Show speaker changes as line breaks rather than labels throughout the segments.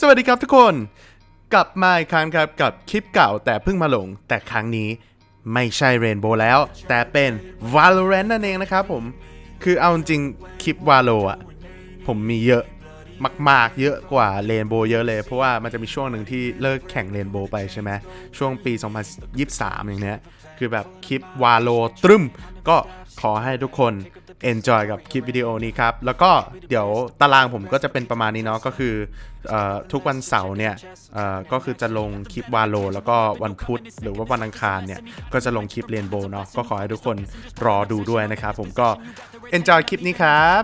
สวัสดีครับทุกคน กลับมาอีกครั้งครับกับคลิปเก่าแต่เพิ่งมาลง แต่ครั้งนี้ไม่ใช่เรนโบว์แล้ว แต่เป็น Valorant นั่นเองนะครับผม คือเอาจริงคลิป Valo อะผมมีเยอะมาก ๆ เยอะกว่าเรนโบว์เยอะเลย เพราะว่ามันจะมีช่วงหนึ่งที่เลิกแข่งเรนโบว์ไปใช่ไหมช่วงปี 2023 อย่างเนี้ยคือแบบคลิปวาโลตรึม ก็ขอให้ทุกคน enjoy กับคลิปวิดีโอนี้ครับ แล้วก็เดี๋ยวตารางผมก็จะเป็นประมาณนี้เนาะก็คือเออทุกวันเสาร์เนี่ยเอ่อก็คือจะลงคลิปวาโล แล้วก็วันพุธหรือว่าวันอังคารเนี่ยก็จะลงคลิปเรียนโบเนาะก็ขอให้ทุกคนรอดูด้วยนะครับผมก็ enjoy คลิปนี้ครับ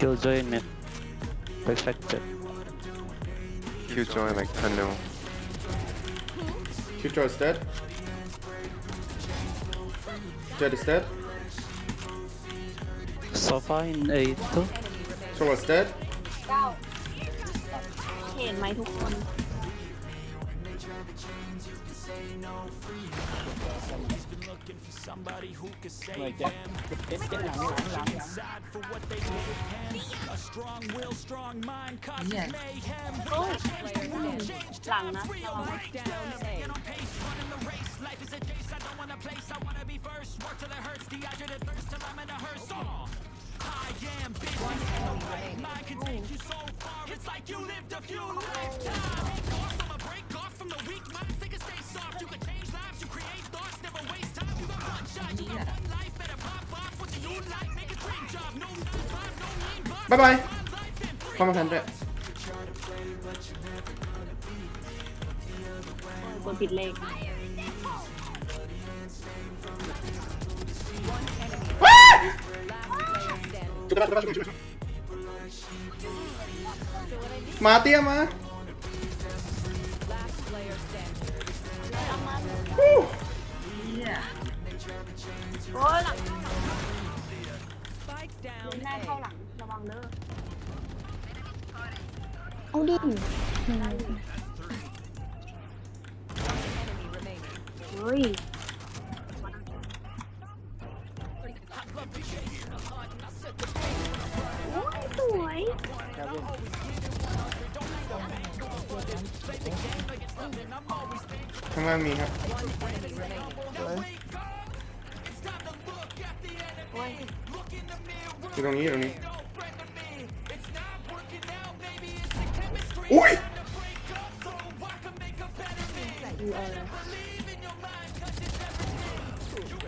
Killjoy mid. Perfected.
Killjoy like tunnel.
Killjoy is dead Jet is dead
Sofa in A2.
Sova is dead
เก้าเห็นไหมทุกคน Like. A strong will, strong mind causes mayhem. Oh, Change times, real breakdown. Get on pace, running the race. Life is a chase, I don't want a place. I wanna be first. Work till it hurts, dehydrated thirst till I'm in a hearse. Oh. High ambition, can take you so far. It's like you lived a few
lifetimes.
บายบายเข้ามาแพนด้วย
คนผิดเลข
มาเตี้ยมา
แม่เข้าหลังระวังเด้อเอาดิเฮ้ยโอ้ยสวย
ข้างล่างมีครับ
โอ้ย
อยู่ตรงนี้อยู่ตรงนี้อุ้ย
ดูเออ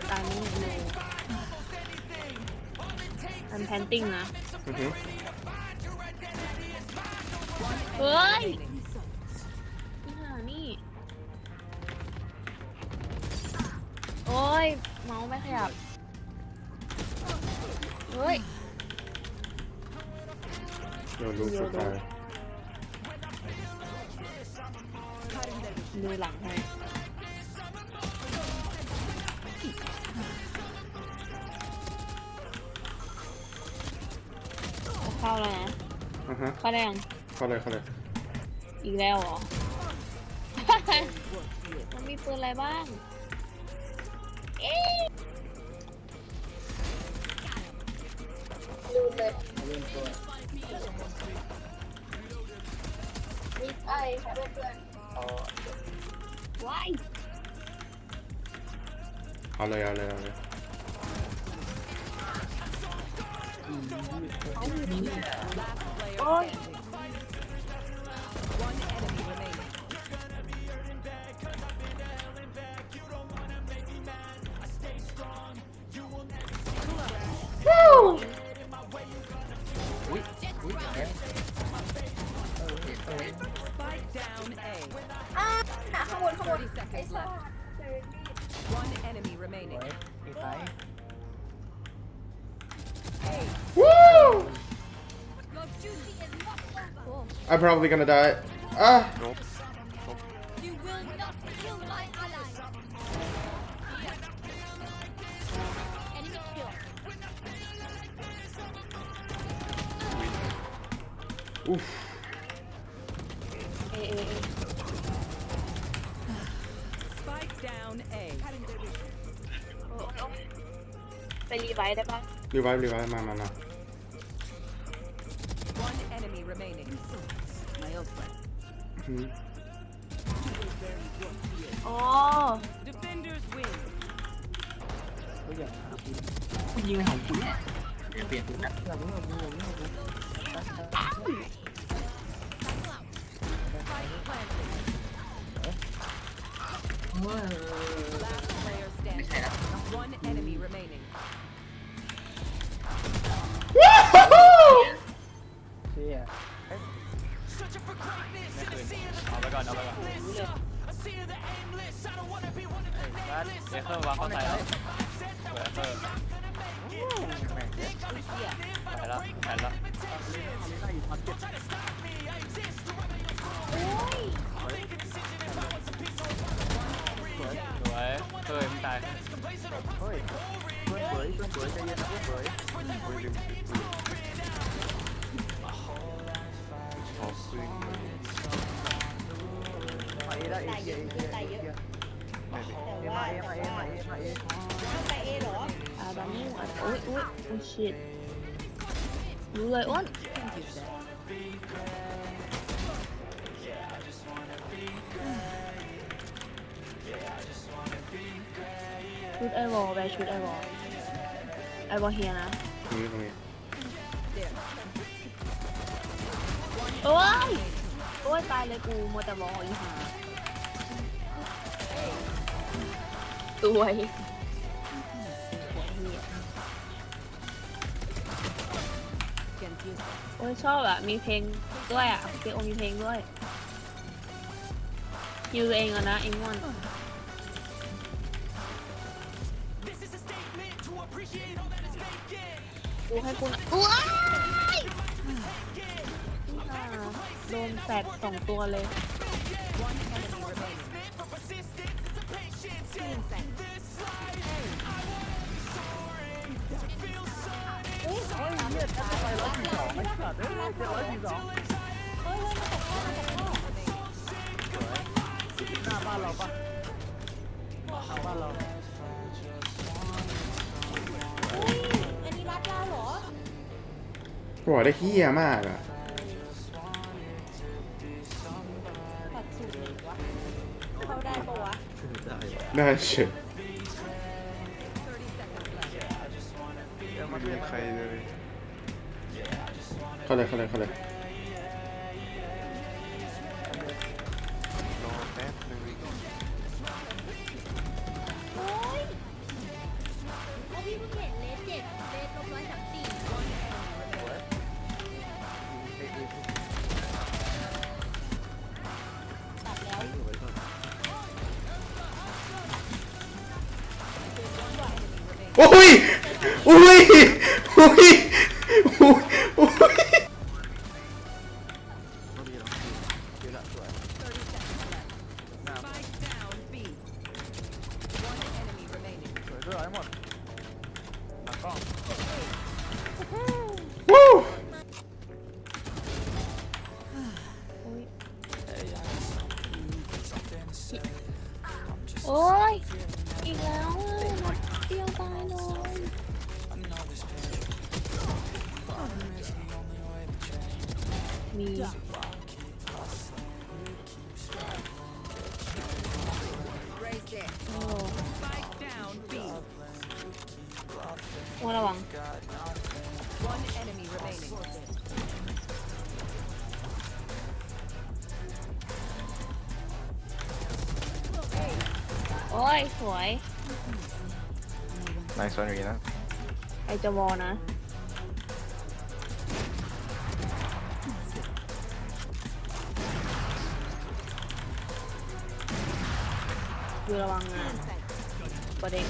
ตอนนี้เลยอันแพนติ้งนะ
อือหือ
เฮ้ยนี่หานี่ โอ้ย เมาส์ไม่ขยับ เฮ้ย
โดนลูกสุดท้าย
ดูหลังให้เข้าแล้วนะ
อือฮะ
เข้าได้ยัง
เข้าเลยเข้าเลย
อีกแล้วเหรอ มันมีปืนอะไรบ้าง เอ๊ะลืมเลยมี ไอ้ค่ะเพื่อนๆว้าย
เอาเลยเอาเลยเอาเลย
โอ้ย
I'm probably gonna die อะ
Nope.
You will not kill my ally. Enemy kill.
อุ๊ฟ
เอเอเอ
Spike down A.
ไปรีไวท์ได้ปะ
รีไวฟ์รีไวฟ์มามามา
One enemy remaining. My ultimate.
อืม
อ๋อ
Defenders win.
กูยิงไปของกูเนี่ยเปลี่ยนเปลี่ยนนะเว้ย
โอ้ยโอ้ยโอ้ชิตรู้เลยอ้วนชุดไอวอลไปชุดไอวอลไอวอลเฮียนะ
ตรงนี้ตรงนี้
โอ้ย โอ้ย ตายเลยกูมัวแต่มองอีหาสวย โอ้ยชอบอะ มีเพลงด้วยอะเกโอมีเพลงด้วยยูตัวเองอะนะเองม่อนกูให้กูหนะว้ายอ่าโดนแฟดสองตัวเลย
One enemy remaining. Ceiling fan.
เฮ้ยเฮียแทบจะไปร้อยสี่สองไอ้สัตว์เอ้ยเจ็ดร้อยสี่สองหน้าบ้านเราปะหน้าบ้านเรา
อันนี้รัดเราเหรอ
บอกได้เฮี้ยมากอะ
ปัดสูตรไหนวะเข้าได้ปะวะ
ได้เฉย
เดี๋ยวมาดูใครเลย
เข้าเลยเข้าเลยเข้าเลย
โอ้ยเอาพี่เพิ่งเห็นเลสเจ็ดเลสลบร้อยสามสี่ตัดแล้ว
อุ้ยอุ้ยอุ้ย อุ้
โอ้
Spike down B.
โอ้ระวัง
One enemy remaining.
โอ้ย สวย
Nice one, Rina.
ไอจะวอนะ อยู่ระวังงานประเด็น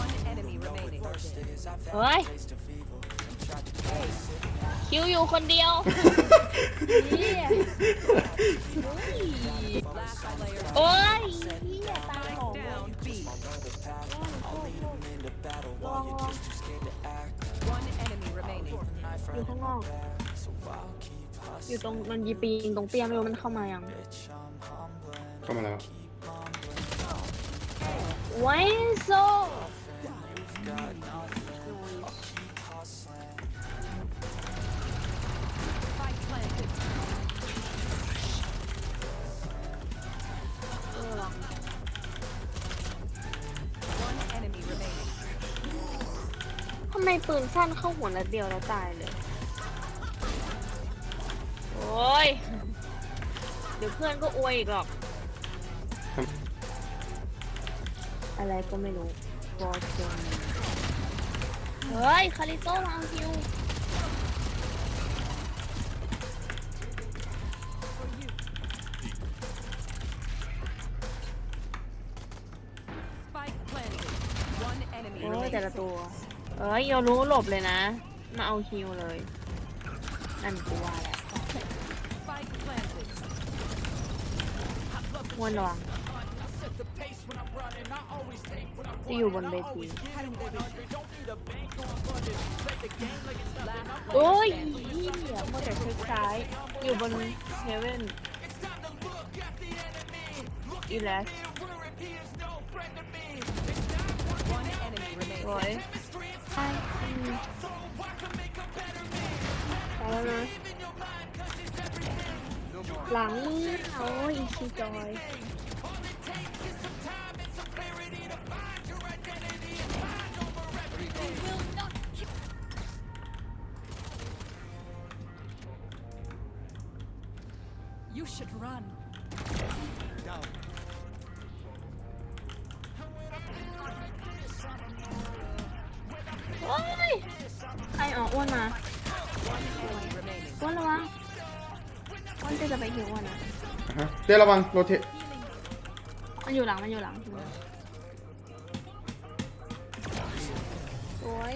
One enemy remaining.
เฮ้ย คิวอยู่คนเดียว เหี้ย อยู่ตรงมันยีปีนตรงเตี้ยไม่รู้มันเข้ามายัง
เข้ามาแล้ว
ไว้โซ
Spike planted.
เออหรอ
One enemy remaining.
ทำไมปืนสั้นเข้าหัวนัดเดียวแล้วตายเลย เดี๋ยวเพื่อนก็อวยอีกหรอก อะไรก็ไม่รู้บอจนเฮ้ย คาริโต้มาเอาคิว
Spike planted. One enemy
โอ้ย
remaining.
แต่ละตัว เอ้ยโยรู้หลบเลยนะ มาเอาคิวเลย นั่นกูว่าแหละ
Spike planted.
ว นระวังจะอยู่บนเวทีโอ้ยเหี้ยโมแต่เช็คซ้ายอยู่บนเฮเว่นอีแลส
One enemy remaining.
สวยไปอืมไปแล้วนะหลังโอ้ยอีชีจอย
You should run.
โอ้ยใครออกอ้วนมา
One enemy remaining.
อ้วนระวังอ้วน จะจะไปหิวอ้วนนะ
ฮะเดี๋ยวระวังโรเท
มันอยู่หลัง มันอยู่หลังสวย